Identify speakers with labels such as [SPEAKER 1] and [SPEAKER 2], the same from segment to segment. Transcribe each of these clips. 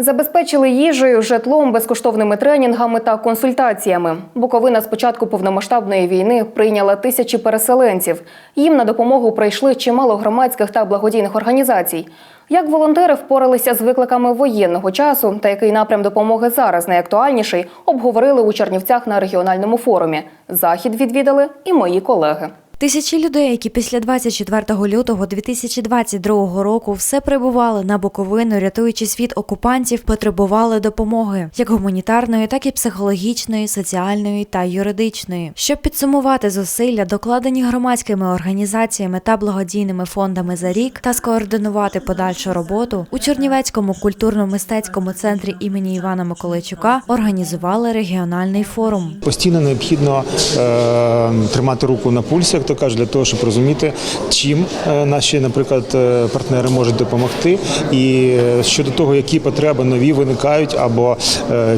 [SPEAKER 1] Забезпечили їжею, житлом, безкоштовними тренінгами та консультаціями. Буковина з початку повномасштабної війни прийняла тисячі переселенців. Їм на допомогу прийшли чимало громадських та благодійних організацій. Як волонтери впоралися з викликами воєнного часу та який напрям допомоги зараз найактуальніший, обговорили у Чернівцях на регіональному форумі. Захід відвідали і мої колеги.
[SPEAKER 2] Тисячі людей, які після 24 лютого 2022 року все прибували на Буковину, рятуючись від окупантів, потребували допомоги як гуманітарної, так і психологічної, соціальної та юридичної. Щоб підсумувати зусилля, докладені громадськими організаціями та благодійними фондами за рік, та скоординувати подальшу роботу у Чернівецькому культурно-мистецькому центрі імені Івана Миколайчука організували регіональний форум.
[SPEAKER 3] Постійно необхідно е, тримати руку на пульсі, як то кажуть, для того, щоб розуміти, чим е, наші, наприклад, е, партнери можуть допомогти, і е, щодо того, які потреби нові виникають, або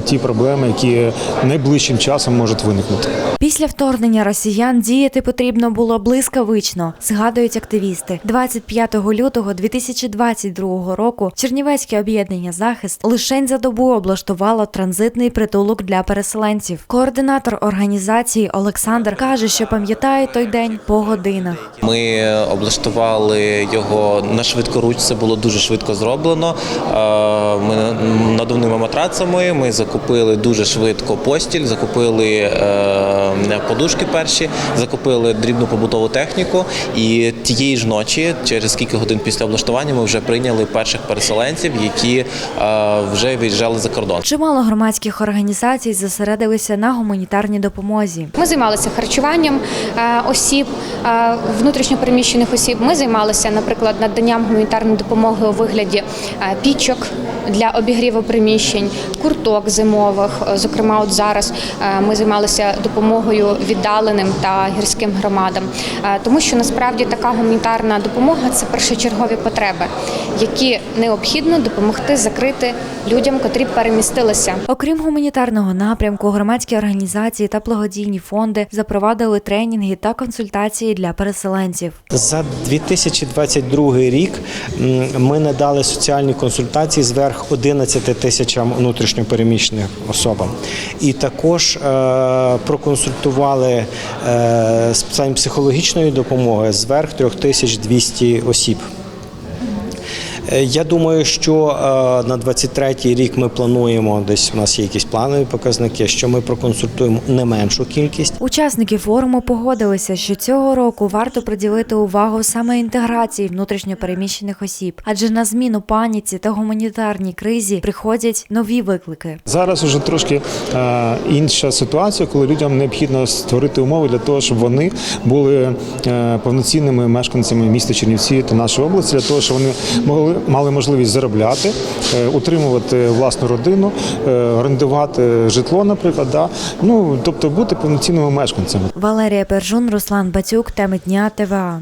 [SPEAKER 3] ті проблеми, які найближчим часом можуть виникнути.
[SPEAKER 2] Після вторгнення росіян діяти потрібно було блискавично, згадують активісти. 25 лютого 2022 року Чернівецьке об'єднання захист лишень за добу облаштувало транзитний притулок для переселенців. Координатор організації Олександр каже, що пам'ятає той день по годинах.
[SPEAKER 4] Ми облаштували його на швидкоруч. Це було дуже швидко зроблено. Е, Ми надувними матрацами. Ми закупили дуже швидко постіль, закупили е, подушки перші, закупили дрібну побутову техніку. І тієї ж ночі, через кілька годин після облаштування, ми вже прийняли перших переселенців, які е, вже виїжджали за кордон.
[SPEAKER 2] Чимало громадських організацій зосередилися на гуманітарній допомозі.
[SPEAKER 5] Ми займалися харчуванням осіб, внутрішньопереміщених осіб. Ми займалися, наприклад, наданням гуманітарної допомоги у вигляді пічок для обігріву приміщень, курток зимових. Зокрема, от зараз ми займалися допомогою віддаленим та гірським громадам, тому що насправді така гуманітарна допомога це першочергові потреби, які необхідно допомогти закрити людям, котрі перемістилися.
[SPEAKER 2] Окрім гуманітарного напрямку, громадські організації та благодійні фонди запровадили тренінги та консультації для переселенців.
[SPEAKER 6] За 2022 рік ми надали соціальні консультації зверх 11 тисячам внутрішньопереміщених особам. І також е, проконсультували е, з психологічної допомоги зверх 3200 осіб. Е, Я думаю, що е, на 23-й рік ми плануємо десь у нас є якісь планові показники, що ми проконсультуємо не меншу кількість.
[SPEAKER 2] Учасники форуму погодилися, що цього року варто приділити увагу саме інтеграції внутрішньопереміщених осіб, адже на зміну паніці та гуманітарній кризі приходять нові виклики.
[SPEAKER 3] Зараз вже трошки е, інша ситуація, коли людям необхідно створити умови для того, щоб вони були повноцінними мешканцями міста Чернівці та нашої області, для того, щоб вони могли мали можливість заробляти, е, утримувати власну родину, е, орендувати житло, наприклад, да? ну тобто бути повноцінними мешканцями.
[SPEAKER 2] Валерія Пержун, Руслан Бацюк, теми дня ТВА.